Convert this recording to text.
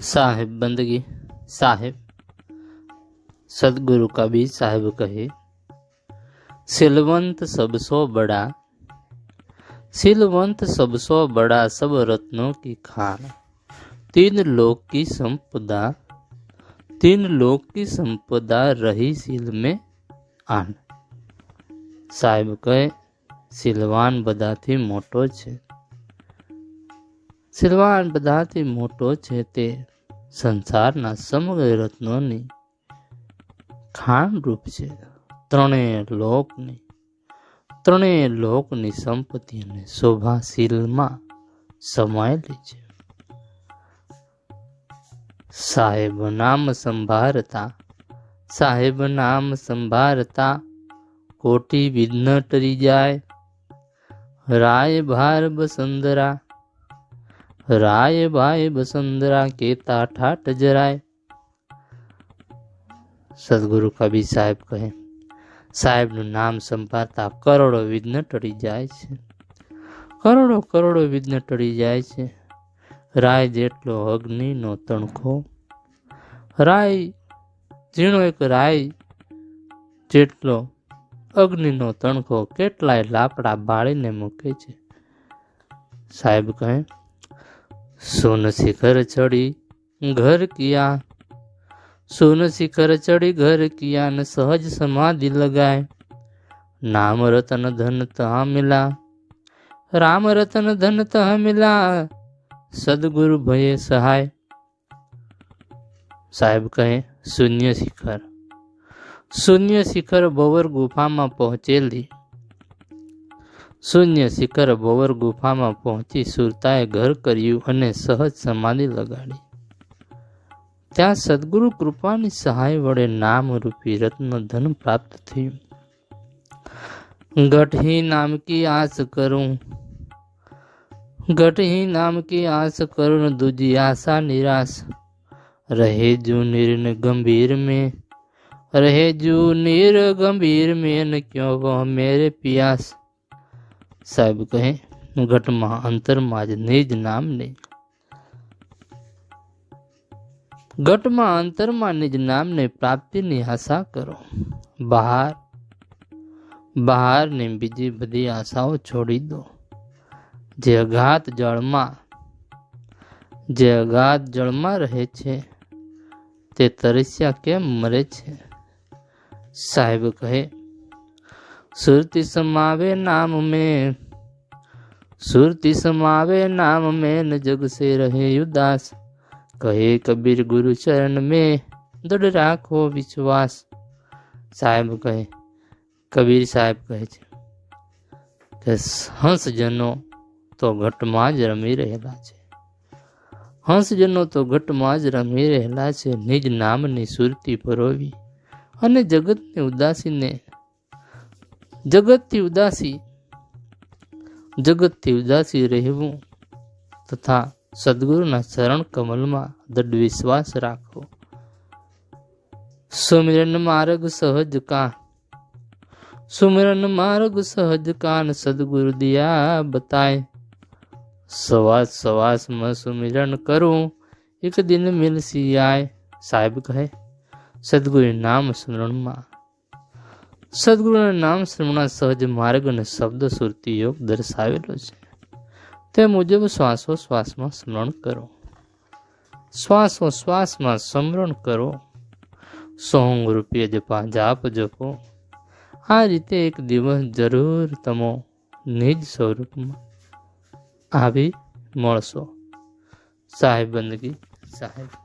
साहेब बंदगी साहेब सदगुरु कबीर साहेब कहे सिलवंत सबसो बड़ा सिलवंत सबसो बड़ा सब रत्नों की खान तीन लोक की संपदा तीन लोक की संपदा रही सिल में આન સાહેબ કહે સિલવાન બધાથી મોટો છે સિલવાન બધાથી મોટો છે તે સંસારના સમગ્ર રત્નોની ખાણરૂપ છે. ત્રણેય લોકની ત્રણેય લોકની સંપત્તિ અને શોભાશીલમાં સમાયેલી છે. સાહેબ નામ સંભારતા, સાહેબ નામ સંભારતા, કોટી વિઘ્ન ટરી જાય રાય ભાર બસંદરા રાય ભાઈ બસુંદરા કેતા ઠાઠ જરાય. સદગુરુ કબીર સાહેબ કહે, સાહેબનું નામ સંભાળતા કરોડો વિઘ્ન ટળી જાય છે. કરોડો કરોડો વિઘ્ન ટળી જાય છે. રાય જેટલો અગ્નિનો તણખો. રાય, ઝીણો એક રાય જેટલો અગ્નિનો તણખો કેટલાય લાકડા બાળીને મૂકે છે. સાહેબ કહે સુન શિખર ચડી ઘર કિયા સુન શિખર ચડી ઘર કિયા ને સહજ સમાધિ લગાય. નામ રતન ધન તહા મિલા. રામ રતન ધન તહ મિલા. સદગુરુ ભયે સહાય. સાહેબ કહે, શૂન્ય શિખર. શૂન્ય શિખર બોવર ગુફામાં પહોંચેલી. શૂન્ય શિખર બોવર ગુફામાં પહોંચી સુરતાએ ઘર કર્યું અને સહજ સમાધિ લગાડી ત્યાં સદગુરુ કૃપાની સહાય વડે નામરૂપી રત્ન ધન પ્રાપ્ત થયું ગઢી નામ કી આસ કરું ગઢી નામ કી આસ કરું દૂજી આશા નિરાશ રહે જુ નિર્ન ગંભીર में रहे जू नीर गंभीर में न क्यों वह मेरे पियास સાહેબ કહે, ઘટમાં અંતરમાં જ નિજ નામને ઘટમાં અંતરમાં નિજ નામને પ્રાપ્તિની આશા કરો. બહાર બહારની બીજી બધી આશાઓ છોડી દો. જે અઘાત જળમાં, જે અગાધ જળમાં રહે છે, તે તરસ્યા કેમ મરે છે? સાહેબ કહે સુરતી સમાવે નામ મેં. સુરતી સમાવે નામ મેં, ન જગ સે રહે ઉદાસ. કહે કબીર ગુરુ ચરણ મેં, દૃઢ રાખો વિશ્વાસ. સાહેબ કહે, કબીર સાહેબ કહે છે, કે હંસજનો તો ઘટમાં જ રમી રહેલા છે. હંસજનો તો ઘટમાં જ રમી રહેલા છે. નિજ નામની સુરતી પરોવી અને જગતની ઉદાસીને જગતથી ઉદાસી જગતથી ઉદાસી રહેવું તથા સદગુરુના શરણ કમલમાં દૃઢ વિશ્વાસ રાખવો. સુમિરન માર્ગ સહજ કા સુમિરન માર્ગ સહજ કાન સદગુરુ દિયા બતાય. સવાસ સવાસમાં સુમિરન કરું, એક દિન મિલસી આય. સાહેબ કહે સદગુરુ નામ સ્મરણમાં સદગુરુના નામ શ્રમણા સહજ માર્ગ અને શબ્દ સુરતી યોગ દર્શાવેલો છે. તે મુજબ શ્વાસો શ્વાસમાં સ્મરણ કરો. શ્વાસો શ્વાસમાં સ્મરણ કરો. સોંગ રૂપિયા જપા, જાપ જપો. આ રીતે એક દિવસ જરૂર તમો નિજ સ્વરૂપમાં આવી મળશો. સાહેબ બંદગી, સાહેબ.